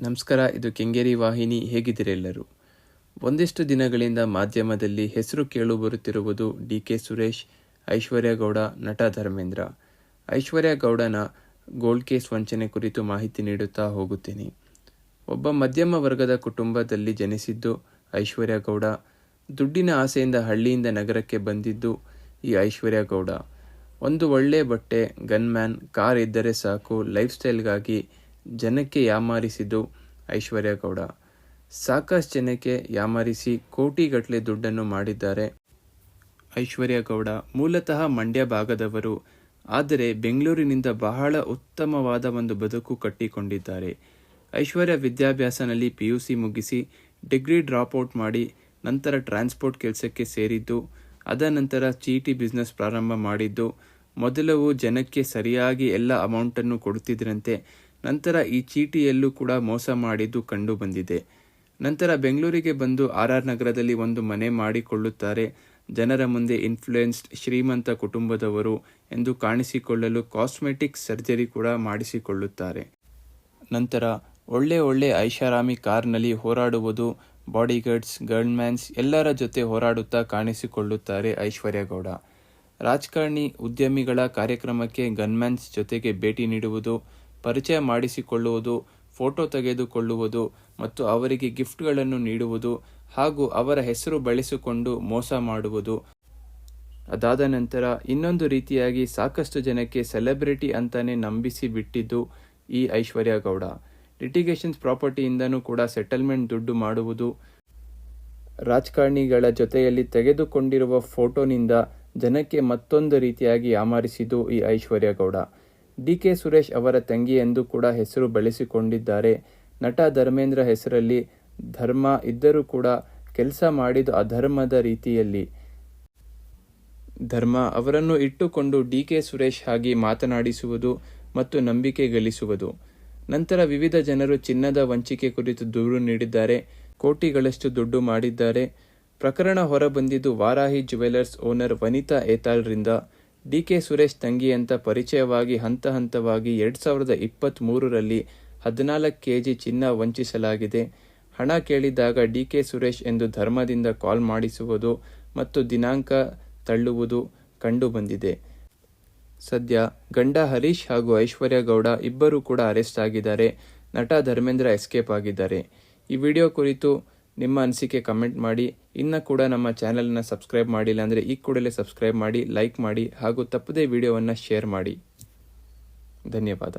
ನಮಸ್ಕಾರ, ಇದು ಕೆಂಗೇರಿ ವಾಹಿನಿ. ಹೇಗಿದ್ದೀರೆಲ್ಲರೂ ಒಂದಿಷ್ಟು ದಿನಗಳಿಂದ ಮಾಧ್ಯಮದಲ್ಲಿ ಹೆಸರು ಕೇಳು ಬರುತ್ತಿರುವುದು ಡಿ ಕೆ ಸುರೇಶ್, ಐಶ್ವರ್ಯ ಗೌಡ, ನಟ ಧರ್ಮೇಂದ್ರ. ಐಶ್ವರ್ಯ ಗೌಡನ ಗೋಲ್ಡ್ ಕೇಸ್ ವಂಚನೆ ಕುರಿತು ಮಾಹಿತಿ ನೀಡುತ್ತಾ ಹೋಗುತ್ತೇನೆ. ಒಬ್ಬ ಮಧ್ಯಮ ವರ್ಗದ ಕುಟುಂಬದಲ್ಲಿ ಜನಿಸಿದ್ದು ಐಶ್ವರ್ಯ ಗೌಡ. ದುಡ್ಡಿನ ಆಸೆಯಿಂದ ಹಳ್ಳಿಯಿಂದ ನಗರಕ್ಕೆ ಬಂದಿದ್ದು ಈ ಐಶ್ವರ್ಯ ಗೌಡ. ಒಂದು ಒಳ್ಳೆ ಬಟ್ಟೆ, ಗನ್ಮ್ಯಾನ್, ಕಾರ್ ಇದ್ದರೆ ಸಾಕು, ಲೈಫ್ ಸ್ಟೈಲ್ಗಾಗಿ ಜನಕ್ಕೆ ಯಾಮಾರಿಸಿದ್ದು ಐಶ್ವರ್ಯ ಗೌಡ. ಸಾಕಷ್ಟು ಜನಕ್ಕೆ ಯಾಮಾರಿಸಿ ಕೋಟಿಗಟ್ಟಲೆ ದುಡ್ಡನ್ನು ಮಾಡಿದ್ದಾರೆ ಐಶ್ವರ್ಯ ಗೌಡ. ಮೂಲತಃ ಮಂಡ್ಯ ಭಾಗದವರು. ಆದರೆ ಬೆಂಗಳೂರಿನಿಂದ ಬಹಳ ಉತ್ತಮವಾದ ಒಂದು ಬದುಕು ಕಟ್ಟಿಕೊಂಡಿದ್ದಾರೆ. ಐಶ್ವರ್ಯ ವಿದ್ಯಾಭ್ಯಾಸನಲ್ಲಿ ಪಿ ಯು ಸಿ ಮುಗಿಸಿ ಡಿಗ್ರಿ ಡ್ರಾಪ್ಔಟ್ ಮಾಡಿ ನಂತರ ಟ್ರಾನ್ಸ್ಪೋರ್ಟ್ ಕೆಲಸಕ್ಕೆ ಸೇರಿದ್ದು, ಅದ ನಂತರ ಚೀಟಿ ಬಿಸ್ನೆಸ್ ಪ್ರಾರಂಭ ಮಾಡಿದ್ದು. ಮೊದಲವು ಜನಕ್ಕೆ ಸರಿಯಾಗಿ ಎಲ್ಲ ಅಮೌಂಟನ್ನು ಕೊಡುತ್ತಿದ್ದರಂತೆ ನಂತರ ಈ ಚೀಟಿಯಲ್ಲೂ ಕೂಡ ಮೋಸ ಮಾಡಿದ್ದು ಕಂಡು ಬಂದಿದೆ ನಂತರ ಬೆಂಗಳೂರಿಗೆ ಬಂದು ಆರ್ ಆರ್ ನಗರದಲ್ಲಿ ಒಂದು ಮನೆ ಮಾಡಿಕೊಳ್ಳುತ್ತಾರೆ. ಜನರ ಮುಂದೆ ಇನ್ಫ್ಲುಯೆನ್ಸ್ಡ್ ಶ್ರೀಮಂತ ಕುಟುಂಬದವರು ಎಂದು ಕಾಣಿಸಿಕೊಳ್ಳಲು ಕಾಸ್ಮೆಟಿಕ್ ಸರ್ಜರಿ ಕೂಡ ಮಾಡಿಸಿಕೊಳ್ಳುತ್ತಾರೆ. ನಂತರ ಒಳ್ಳೆ ಒಳ್ಳೆ ಐಷಾರಾಮಿ ಕಾರ್ನಲ್ಲಿ ಹೋರಾಡುವುದು ಬಾಡಿಗಾರ್ಡ್ಸ್ ಗರ್ಲ್ಮ್ಯಾನ್ಸ್ ಎಲ್ಲರ ಜೊತೆ ಹೋರಾಡುತ್ತಾ ಕಾಣಿಸಿಕೊಳ್ಳುತ್ತಾರೆ ಐಶ್ವರ್ಯ ಗೌಡ. ರಾಜಕಾರಣಿ ಉದ್ಯಮಿಗಳ ಕಾರ್ಯಕ್ರಮಕ್ಕೆ ಗನ್ಮ್ಯಾನ್ಸ್ ಜೊತೆಗೆ ಭೇಟಿ ನೀಡುವುದು ಪರಿಚಯ ಮಾಡಿಸಿಕೊಳ್ಳುವುದು, ಫೋಟೋ ತೆಗೆದುಕೊಳ್ಳುವುದು ಮತ್ತು ಅವರಿಗೆ ಗಿಫ್ಟ್ಗಳನ್ನು ನೀಡುವುದು ಹಾಗೂ ಅವರ ಹೆಸರು ಬಳಸಿಕೊಂಡು ಮೋಸ ಮಾಡುವುದು. ಅದಾದ ನಂತರ ಇನ್ನೊಂದು ರೀತಿಯಾಗಿ ಸಾಕಷ್ಟು ಜನಕ್ಕೆ ಸೆಲೆಬ್ರಿಟಿ ಅಂತಾನೆ ನಂಬಿಸಿ ಬಿಟ್ಟಿದ್ದು ಈ ಐಶ್ವರ್ಯ ಗೌಡ. ಲಿಟಿಗೇಷನ್ಸ್ ಪ್ರಾಪರ್ಟಿಯಿಂದನೂ ಕೂಡ ಸೆಟಲ್ಮೆಂಟ್ ದುಡ್ಡು ಮಾಡುವುದು. ರಾಜಕಾರಣಿಗಳ ಜೊತೆಯಲ್ಲಿ ತೆಗೆದುಕೊಂಡಿರುವ ಫೋಟೋನಿಂದ ಜನಕ್ಕೆ ಮತ್ತೊಂದು ರೀತಿಯಾಗಿ ಯಾಮಾರಿಸಿದ್ದು ಈ ಐಶ್ವರ್ಯ ಗೌಡ. ಡಿ ಕೆ ಸುರೇಶ್ ಅವರ ತಂಗಿ ಎಂದು ಕೂಡ ಹೆಸರು ಬಳಸಿಕೊಂಡಿದ್ದಾರೆ. ನಟ ಧರ್ಮೇಂದ್ರ ಹೆಸರಲ್ಲಿ ಧರ್ಮ ಇದ್ದರೂ ಕೂಡ ಕೆಲಸ ಮಾಡಿದ ಅಧರ್ಮದ ರೀತಿಯಲ್ಲಿ. ಧರ್ಮ ಅವರನ್ನು ಇಟ್ಟುಕೊಂಡು ಡಿ ಕೆ ಸುರೇಶ್ ಆಗಿ ಮಾತನಾಡಿಸುವುದು ಮತ್ತು ನಂಬಿಕೆ ಗಳಿಸುವುದು. ನಂತರ ವಿವಿಧ ಜನರು ಚಿನ್ನದ ವಂಚಿಕೆ ಕುರಿತು ದೂರು ನೀಡಿದ್ದಾರೆ. ಕೋಟಿಗಳಷ್ಟು ದುಡ್ಡು ಮಾಡಿದ್ದಾರೆ. ಪ್ರಕರಣ ಹೊರಬಂದಿದ್ದು ವಾರಾಹಿ ಜುವೆಲರ್ಸ್ ಓನರ್ ವನಿತಾ ಏತಾಳ್ರಿಂದ ಡಿ ಕೆ ಸುರೇಶ್ ತಂಗಿ ಅಂತ ಪರಿಚಯವಾಗಿ ಹಂತ ಹಂತವಾಗಿ ಎರಡು ಸಾವಿರದ ಇಪ್ಪತ್ತ್ ಮೂರರಲ್ಲಿ ಹದಿನಾಲ್ಕು ಕೆಜಿ ಚಿನ್ನ ವಂಚಿಸಲಾಗಿದೆ. ಹಣ ಕೇಳಿದಾಗ ಡಿ ಕೆ ಸುರೇಶ್ ಎಂದು ಧರ್ಮದಿಂದ ಕಾಲ್ ಮಾಡಿಸುವುದು ಮತ್ತು ದಿನಾಂಕ ತಳ್ಳುವುದು ಕಂಡುಬಂದಿದೆ. ಸದ್ಯ ಗಂಡ ಹರೀಶ್ ಹಾಗೂ ಐಶ್ವರ್ಯ ಗೌಡ ಇಬ್ಬರೂ ಕೂಡ ಅರೆಸ್ಟ್ ಆಗಿದ್ದಾರೆ. ನಟ ಧರ್ಮೇಂದ್ರ ಎಸ್ಕೇಪ್ ಆಗಿದ್ದಾರೆ. ಈ ವಿಡಿಯೋ ಕುರಿತು ನಿಮ್ಮ ಅನಿಸಿಕೆ ಕಮೆಂಟ್ ಮಾಡಿ. ಇನ್ನು ಕೂಡ ನಮ್ಮ ಚಾನೆಲ್ನ ಸಬ್ಸ್ಕ್ರೈಬ್ ಮಾಡಿಲ್ಲ ಅಂದರೆ ಈ ಕೂಡಲೇ ಸಬ್ಸ್ಕ್ರೈಬ್ ಮಾಡಿ ಲೈಕ್ ಮಾಡಿ ಹಾಗೂ ತಪ್ಪದೇ ವಿಡಿಯೋವನ್ನು ಶೇರ್ ಮಾಡಿ. ಧನ್ಯವಾದ.